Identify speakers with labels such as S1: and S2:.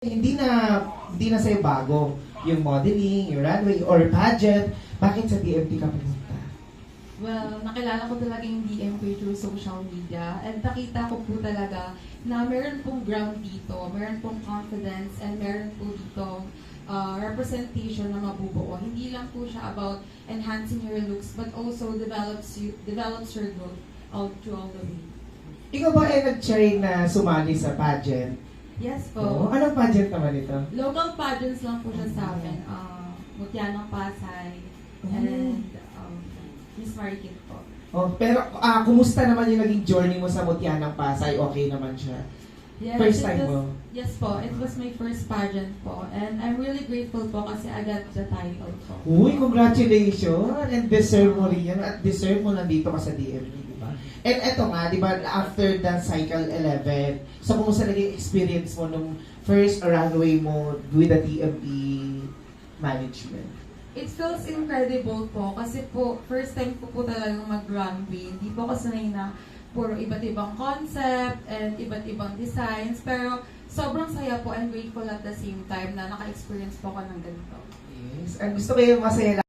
S1: Hindi na hindi na sa'yo bago yung modeling, yung runway, or pageant. Bakit sa DMT ka pumunta?
S2: Well, nakilala ko talaga yung DMP through social media and nakita ko po talaga na meron pong ground dito, meron pong confidence and meron po dito uh, representation na mabubuo. Hindi lang po siya about enhancing your looks but also develops you develops your growth all through all the way.
S1: Ikaw ba ay nag-try na sumali sa pageant?
S2: Yes
S1: Oo.
S2: po.
S1: Anong pageant naman ito?
S2: Local pageants lang po siya sa akin. Uh, Mutya ng Pasay and um, Miss Marikit po.
S1: Oh, pero ah, kumusta naman yung naging journey mo sa Mutya ng Pasay? Okay naman siya.
S2: Yes,
S1: First time
S2: was-
S1: mo?
S2: Yes po, it was my first pageant po. And I'm really grateful po kasi I got the title po.
S1: Uy, congratulations! And deserve mo rin yan. At deserve mo nandito ka sa DMV, di ba? And eto nga, di ba, after the Cycle 11, so kumusta naging experience mo nung first runway mo with the DMV management?
S2: It feels incredible po kasi po, first time ko po talagang mag-runway. Hindi po sanay na puro iba't ibang concept and iba't ibang designs. Pero sobrang saya po and grateful at the same time na naka-experience po ako ng ganito.
S1: Yes. Ang gusto ko yung masaya